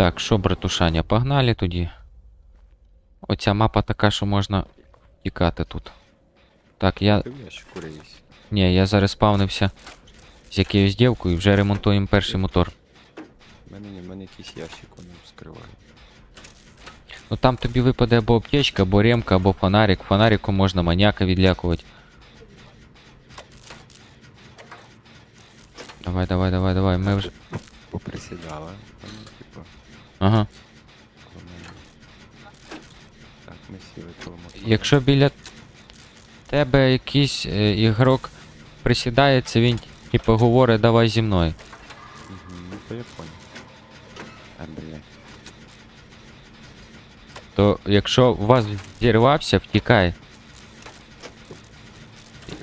Так, що, братушаня, погнали тоді. Оця мапа така, що можна тікати тут. Так, я. Ні, я зараз спавнився з якоюсь дівкою і вже ремонтуємо перший мотор. У мене ні, в мене якийсь ящик воно вскриває. Ну там тобі випаде або аптечка, або ремка, або фонарик. Фонариком можна маніяка відлякувати. Давай, давай, давай, давай. Ми вже. Поприсідала. Ага. Так, ми сіли коло мотора. Якщо біля тебе якийсь е, ігрок присідається, він типу говорить давай зі мною. Мгм, Ну, то я понял. А, блядь. То якщо у вас зірвався, втікай. Блядь.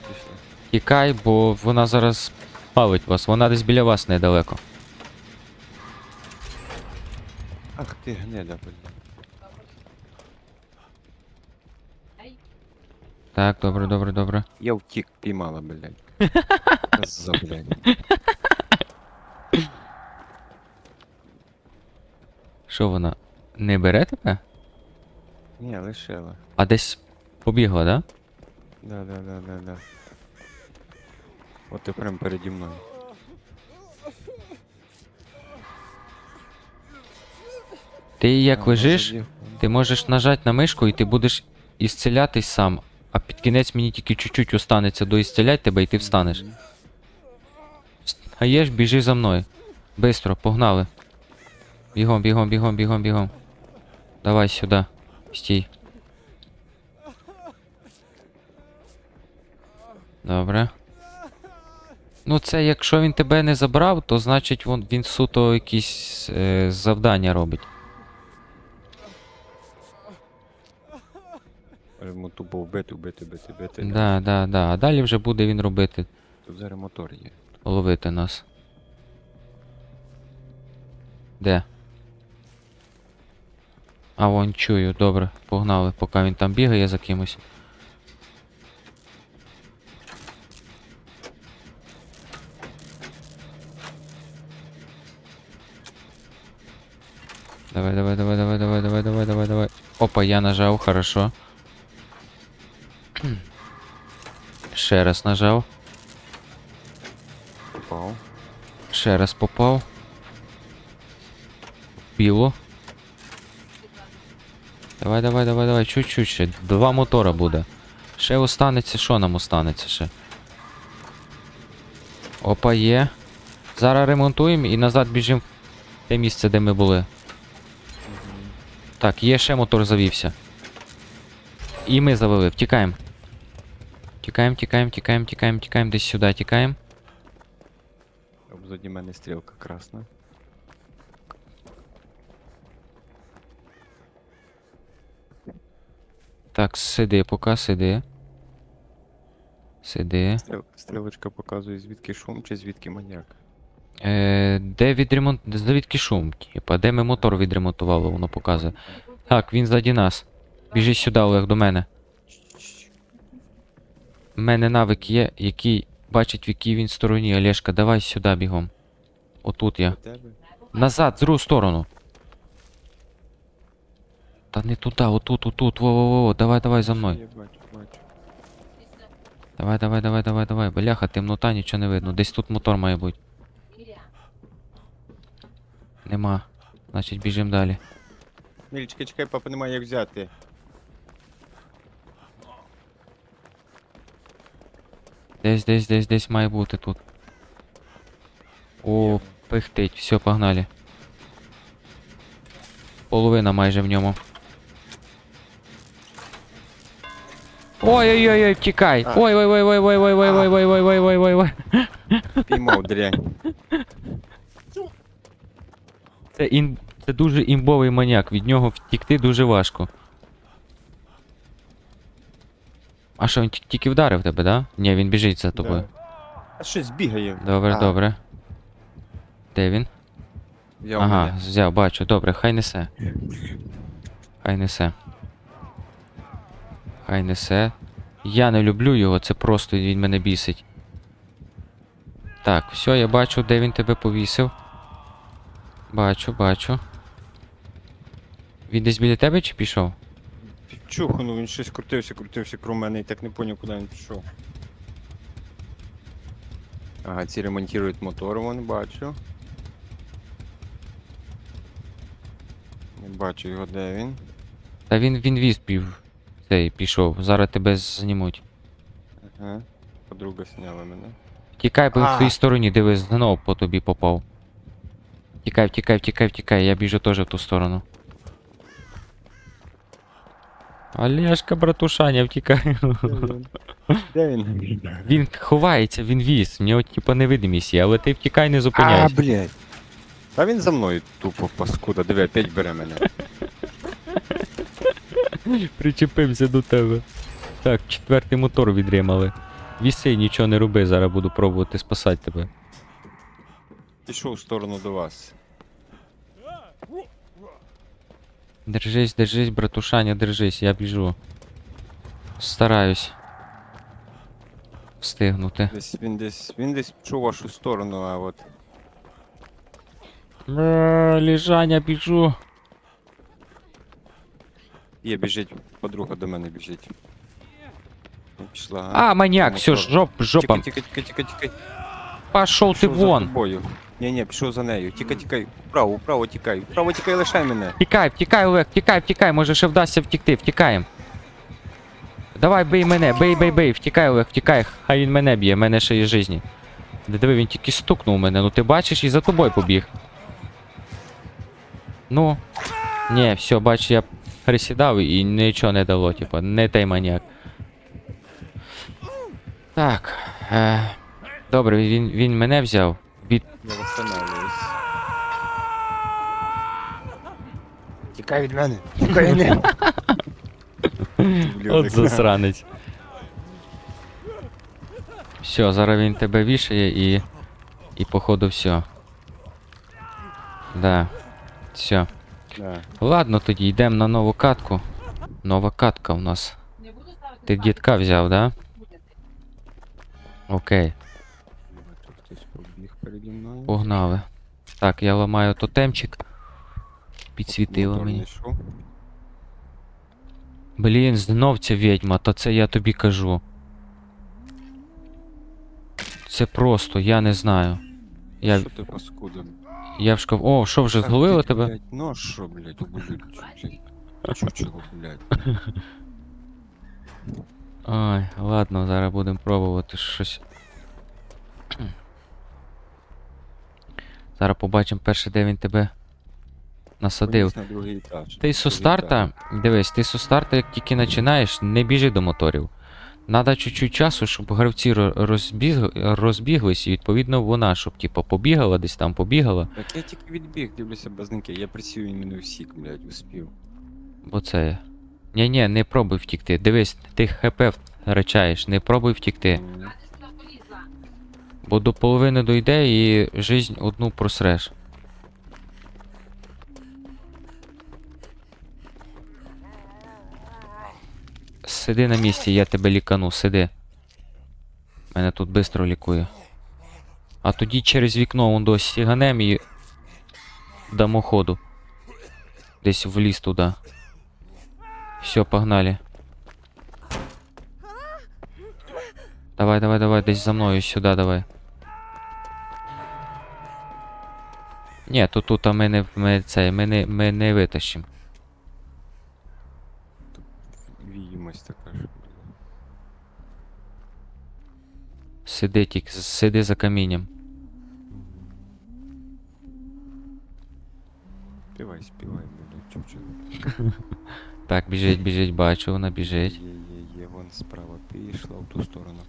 Пішли. Тікай, бо вона зараз палить вас, вона десь біля вас недалеко. Ах ти гнида, блядь. Так, добре, добре, добре. Я втік, піймала, блядь. Коза, блядь. Що вона? Не бере тебе? Ні, лишила. А десь побігла, да? Да, да, да, да, да. От ти прям переді мною. Ти як лежиш, ти можеш нажати на мишку і ти будеш ісцелятись сам, а під кінець мені тільки чуть-чуть останеться доісцелять тебе і ти встанеш. Встаєш, біжи за мною. Бистро, погнали. Бігом, бігом, бігом, бігом, бігом. Давай сюди. Стій. Добре. Ну, це якщо він тебе не забрав, то значить він, він суто якісь е, завдання робить. Йому тупо вбити, вбити, вбити, вбити. Да, да, да. А далі вже буде він робити, Тут зараз мотор є. ловити нас. Де? А вон чую, добре, погнали, поки він там бігає за кимось. Давай, давай, давай, давай, давай, давай, давай, давай, давай. Опа, я нажав, хорошо. Ще раз нажав. Попав. Ще раз попав. Біло. Давай, давай, давай, давай, чуть-чуть ще. Два мотора буде. Ще останеться, що нам останеться ще? Опа, є. Зараз ремонтуємо і назад біжимо в те місце, де ми були. Так, є ще мотор завівся. І ми завели, втікаємо. Тікаємо, тікаємо, тікаємо, тікаємо, тікаємо, десь сюди тікаємо. Обзаді мене стрілка красна. Так, сиди, поки сиди. Сиди. Стріл... Стрілочка показує звідки шум чи звідки маньяк. Е, де відремонт. Звідки шум? Типа, де ми мотор відремонтували, воно показує. Так, він ззаді нас. Біжи сюди, Олег, до мене. У мене навик є, який бачить, в якій він стороні. Олешка, давай сюди бігом. Отут я. Назад, в другу сторону. Та не туди, отут, отут, во-во-во, давай, давай за мною. Давай, давай, давай, давай, давай. Бляха, темнота, нічого не видно. Десь тут мотор має бути. Нема. Значить, біжимо далі. Міль, чекай, чекай, папа немає як взяти. Десь, десь, десь, десь має бути тут. О, пихтить. Все, погнали. Половина майже в ньому. Ой-ой-ой, втікай! А. Ой-ой-ой-ой-ой-ой-ой-ой-ой-ой-ой-ой-ой. Піймав дрянь. Це, ін... Це дуже імбовий маніяк, від нього втікти дуже важко. А що, він тільки вдарив тебе, да? Ні, він біжить за тобою. Да. А щось бігає. Добре, А, добре. Де він? Взяв ага, мене. взяв, бачу, добре, хай несе. Хай несе. Хай несе. Я не люблю його, це просто він мене бісить. Так, все, я бачу, де він тебе повісив. Бачу, бачу. Він десь біля тебе чи пішов? Чуху, ну він щось крутився, крутився крім мене і так не поняв, куди він пішов. Ага, ці ремонтують мотор, вон бачу. Не бачу його, де він. Та він він віз пів. Цей пішов. Зараз тебе знімуть. Ага. Подруга сняла мене. Тікай, в А. твоїй стороні, дивись, знов по тобі попав. Тікай, втікай, втікай, втікай, я біжу теж в ту сторону. Олешка, братушаня, втікай. Де він? Він ховається, він віз, в нього типа невидимість є, але ти втікай, не А, зупиняйся. блядь. Та він за мною тупо паскуда, диви, опять бере мене. Причепився до тебе. Так, четвертий мотор відремали. Віси, нічого не роби, зараз буду пробувати спасати тебе. Пішов в сторону до вас. Держись, держись, братушаня, держись, я біжу. Стараюсь. Встигнути. Десь він десь. Він десь пішов в вашу сторону, а от. Бра, Лежаня, біжу. Є, біжить, подруга до мене біжить. Не Пішла. А, маньяк, все, мотор. жоп, жопа. Тікай, тікай, тікай, тікай, тікай. Пошов ти Пішов за вон. тобою. Ні, ні, пішов за нею. Тікай, тікай. Вправо, вправо тікай. Вправо тікай, лишай мене. Втікай, втікай, Олег, втікай, втікай, може ще вдасться втікти, втікаємо. Давай, бий мене, бий, бий, бий, втікай, Олег, втікай, хай він мене б'є, мене ще є жизні. Де диви, він тільки стукнув мене, ну ти бачиш і за тобою побіг. Ну. Ні, все, бач, я присідав і нічого не дало, типа, не той маніяк. Так. Е, добре, він, він мене взяв. Я восстанавливаюсь. Тікай від мене. Тікай від мене. От засранець. Все, зараз він тебе вішає і. І походу все. Да. Все. Да. Ладно, тоді йдемо на нову катку. Нова катка у нас. Ти дітка взяв, да? Окей, переді мною. погнали. Так, я ламаю тотемчик. Підсвітило Мотор мені. знайшов. Блін, знов ця відьма, та це я тобі кажу. Це просто, я не знаю. Я, Що ти паскуда? я в шкаф. О, що вже ти, тебе? блядь, Ну що, блядь, ублюдчик. Чучело, блядь. Ой, ладно, зараз будемо пробувати щось. Зараз побачимо перше, де він тебе насадив. На другий етаж. Ти со старта, дивись, ти со старта, як тільки починаєш, не біжи до моторів. Надо чуть-чуть часу, щоб гравці розбіг... розбіглись, і відповідно вона, щоб типу, побігала, десь там побігала. Так я тільки відбіг, дивлюся базники. Я присів і мене всік, блядь, успів. Бо це. Ні, ні, не пробуй втікти. Дивись, ти хп втрачаєш, не пробуй втікти. М, Бо до половини дойде і жизнь одну просреш. Сиди на місці, я тебе лікану, сиди. Мене тут бистро лікує. А тоді через вікно он до сіганем і дамо ходу. Десь в ліс туди. Все, погнали. Давай, давай, давай, десь за мною сюди, давай. Ні, то тут ми не ми це, ми не, ми не витащимо. Відомость така ж. Сиди тільки, сиди за камінням. Співай, співай, блядь, чучело. Так, біжить, біжить, бачу, вона біжить. Є, є, є, вон справа пішла в ту сторону.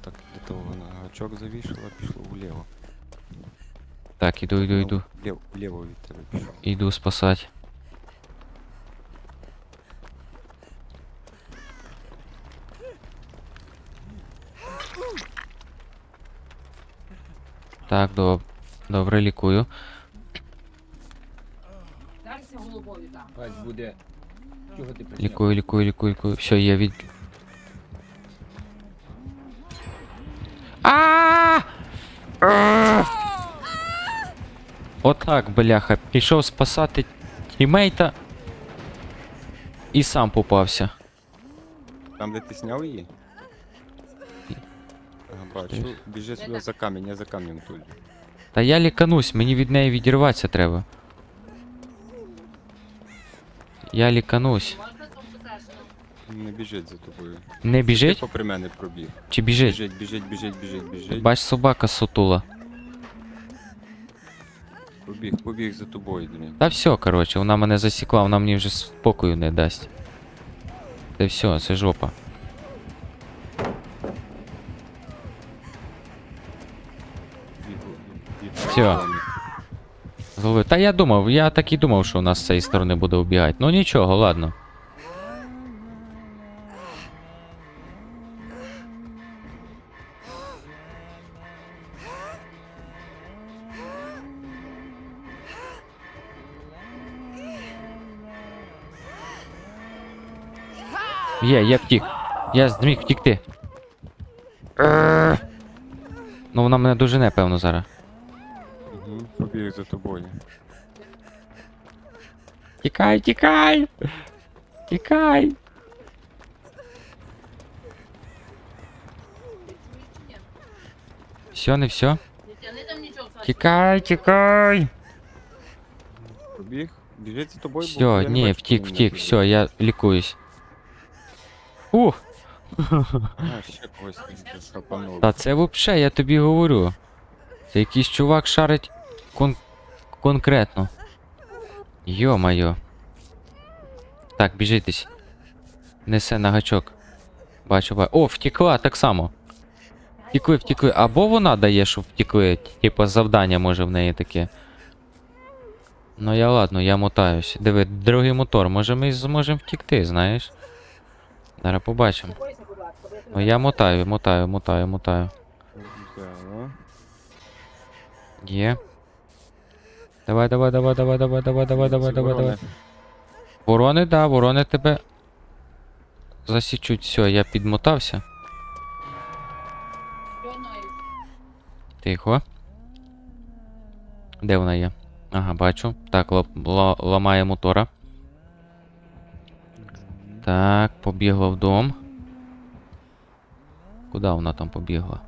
Так, до того вона гачок завішала, пішло вліво. Так, іду, іду, іду. Вліво, вліво від тебе пішов. Іду спасати. Так, доб... добре, лікую. Дайся головою там. Вась буде. Чого ти прийшов? Лікую, лікую, лікую, лікую. Все, я від. Отак, бляха, пішов спасати тімейта і сам попався. Там, де ти сняв її? Ага, бачу. Біжи сюди за камінь, я за камнем тут. Та я ліканусь, мені від неї відірватися треба. Я ліканусь. Не біжить за тобою. Не Ти біжить? попри мене пробіг. Чи біжить? Біжить, біжить, біжить, біжить, біжить. Бач, собака сутула. Побіг, побіг за тобою, блін. Та все, коротше, вона мене засікла, вона мені вже спокою не дасть. Та все, це жопа. Голови. Та я думав, я так і думав, що у нас з цієї сторони буде убігати. Ну нічого, ладно. Є, я втік. Я зміг втікти. Ну вона мене дуже непевно зараз. Угу, побіг за тобою. Тікай, тікай! Тікай! Все, не все? Тікай, тікай! Побіг? Біжить за тобою, Все, я не ні, бачу, втік, коли втік, мене все, я лікуюсь. Ух! А, ще когось не хапанув. Та це вообще, я тобі говорю. Це якийсь чувак шарить кон- конкретно. Йо-майо. Так, біжитесь. Несе на гачок. Бачу, бачу. О, втекла так само. Втекли, втекли. Або вона дає, щоб втекли. Типа завдання може в неї таке. Ну я ладно, я мотаюсь. Диви, другий мотор, може ми зможемо втекти, знаєш? Зараз побачимо. Ну я мотаю, мотаю, мотаю, мотаю. Є. Давай, давай, давай, давай, давай, давай, давай, давай, давай, давай. Ворони, да, ворони тебе. Засічуть, все, я підмотався. Тихо. Де вона є? Ага, бачу. Так, ла- ла- ламає мотора. Так, побігла в дом. Куди вона там побігла?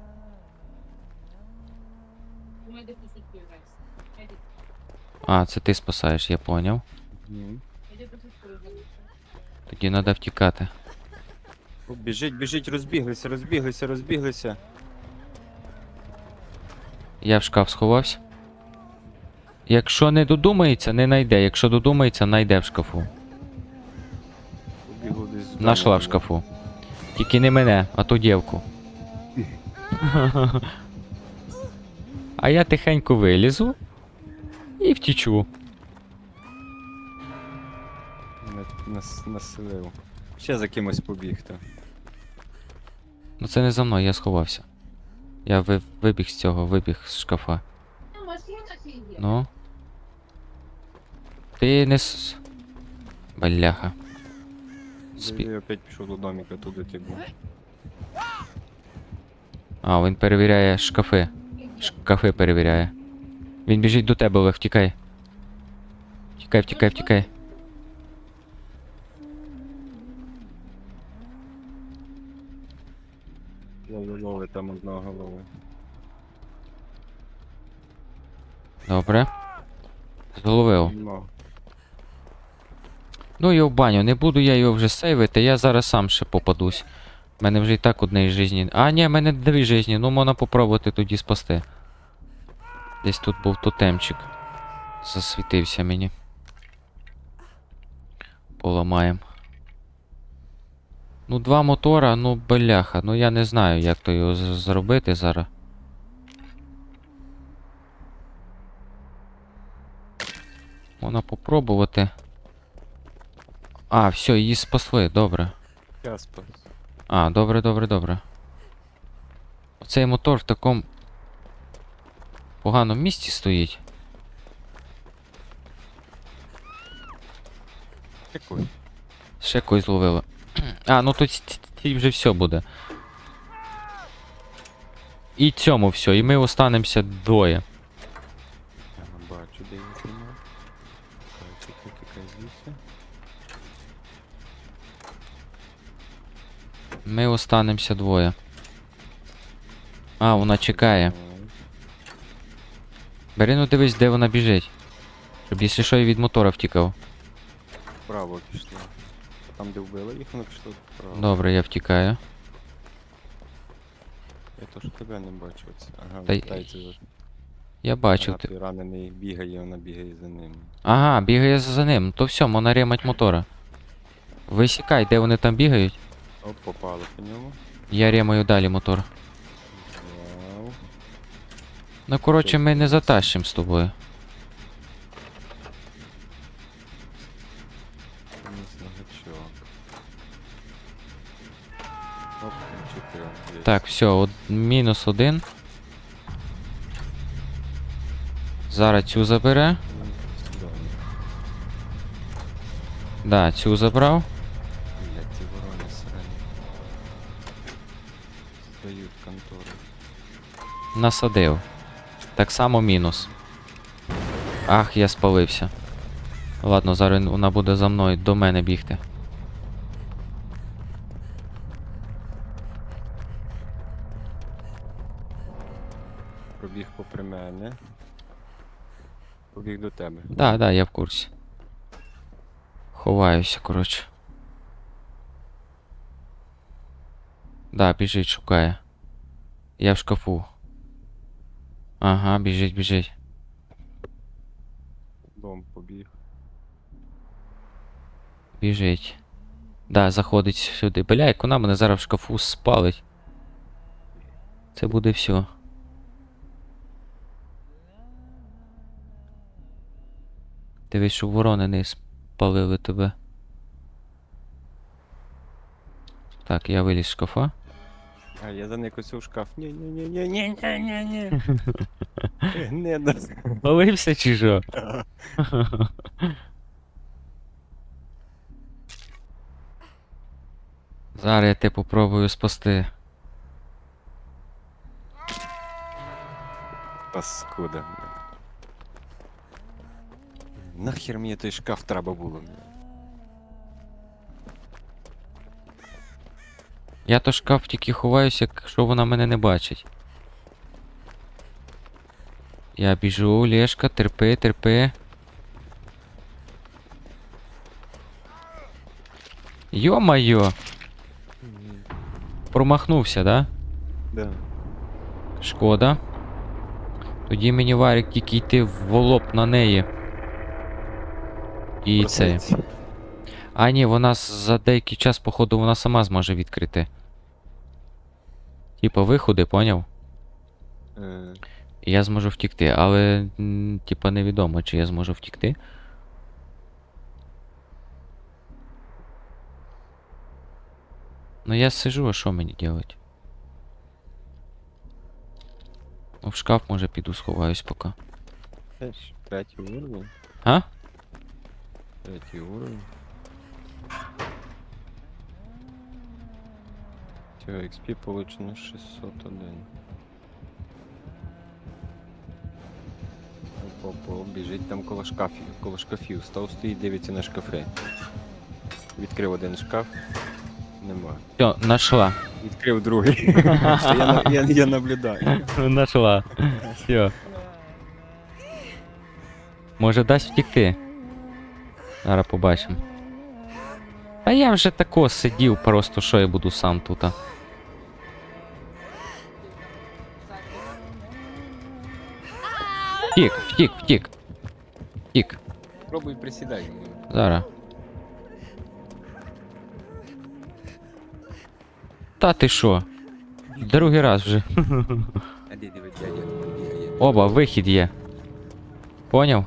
А, це ти спасаєш, я поняв. Тоді треба втікати. О, Біжить, біжить, розбіглися, розбіглися, розбіглися. Я в шкаф сховався. Якщо не додумається, не найде. Якщо додумається, найде в шкафу. З Нашла в шкафу. Тільки не мене, а ту дівку. А я тихенько вилізу і втічу. Нас, населив. Ще за кимось побіг то. Ну це не за мною, я сховався. Я ви- вибіг з цього, вибіг з шкафа. Ну. Ну. Ти не с. Бляха. Спі- Я опять пішов до домика, туди ти. А, він перевіряє шкафи. Шкафи перевіряє. Він біжить до тебе, Олег, втікай. Втікай, втікай, втікай. Лови там одного голови. Добре. Зловив. Ну, Ну його в баню, не буду я його вже сейвити, я зараз сам ще попадусь. У мене вже і так одне житті. А, ні, в мене дві житті, ну можна попробувати тоді спасти. Десь тут був тотемчик. Засвітився мені. Поламаєм. Ну, два мотора, ну бляха, ну я не знаю, як то його зробити зараз. Можна попробувати. А, все, її спасли, добре. я спас. А, добре, добре, добре. Оцей мотор в такому поганому місці стоїть. Який? Ще когось зловили. А, ну тут вже все буде. І цьому все, і ми останемося двоє. Ми останемося двоє. А, вона чекає. Бери, ну дивись, де вона біжить. Щоб якщо що і від мотора втікав. Вправо пішла. Там, де вбили їх, вона пішла вправо. Добре, я втікаю. Я то, що тебе не бачу. Ага, Та вертається. за- Я бачив. Ти- ранений бігає, вона бігає за ним. Ага, бігає за ним. То все, вона ремать мотора. Висікай, де вони там бігають. Оп, попало по ньому. Я ремаю далі мотор. Вау. Ну коротше, ми не затащимо з тобою. Оп, чотири. Є. Так, все, од... мінус один. Зараз цю забере. Да, цю забрав. Здають контору. Насадив. Так само мінус. Ах, я спалився. Ладно, зараз вона буде за мною до мене бігти. Пробіг попри мене. Побіг до тебе. Да, да, я в курсі. Ховаюся, коротше. Да, біжить, шукає. Я в шкафу. Ага, біжить, біжить. Дом побіг. Біжить. Да, заходить сюди. Бля, як вона мене зараз в шкафу спалить. Це буде все. Дивись, щоб ворони не спалили тебе. Так, я виліз з шкафа. А, я заникусь у шкаф. Ні-ні-ні-ні-ні-ні-ні. Не да. Полився чи що? Зараз я тебе попробую спасти. Паскуда. Нахер мені той шкаф треба було. Я то шкаф тільки ховаюся, якщо вона мене не бачить. Я біжу, Лешка, терпи, терпи. Йо-майо! Промахнувся, да? Да. Шкода. Тоді мені варик тільки йти в лоб на неї. І це. А ні, вона за деякий час, походу, вона сама зможе відкрити. Типа виходи, поняв? Е, І я зможу втікти, але типа невідомо, чи я зможу втікти. Ну я сижу, а що мені делать? Ну, в шкаф може піду сховаюсь поки. П'ятий уровень. А? Третій уровень. Все, XP получено 601. Опа, біжить там коло шкафів, коло шкафів. Став стоїть, дивиться на шкафи. Відкрив один шкаф. Нема. Все, нашла. Відкрив другий. Я, я, я наблюдаю. Нашла. Все. Може дасть втікти. Зараз побачимо. А я вже тако сидів, просто що я буду сам тут. Втік, втік, втік. Втік. Пробуй присідай. Зараз. Та ти що? Другий раз вже. А де диви, дядя там бігає. Оба, вихід є. Поняв?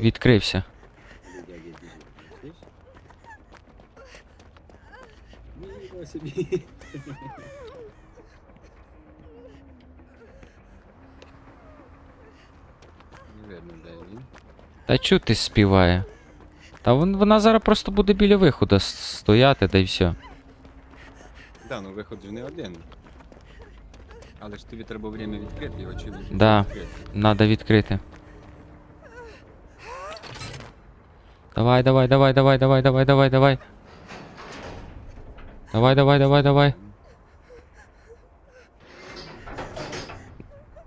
Відкрився. Дядя біжить. Нічого собі. Не видно, де він. Та чу ти співає? Та вон, вона зараз просто буде біля виходу стояти, та й все. Да, ну виход же не один. Але ж тобі треба время відкрити його чи він Да. відкрити. Надо відкрити. Давай, давай, давай, давай, давай, давай, давай, давай. Давай, давай, давай, давай.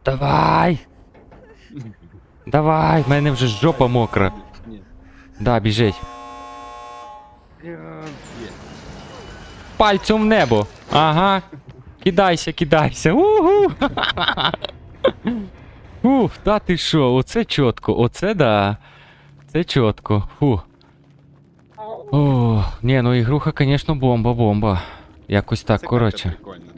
Давай! Давай, в мене вже жопа мокра. Ні. Да, біжить. Пальцем в небо. Ага. Кидайся, кидайся. Угу. Ух, та ти що, оце чітко, оце да. Це чітко. Фу. О, ні, ну ігруха, звісно, бомба, бомба. Якось так, коротше. карта прикольна.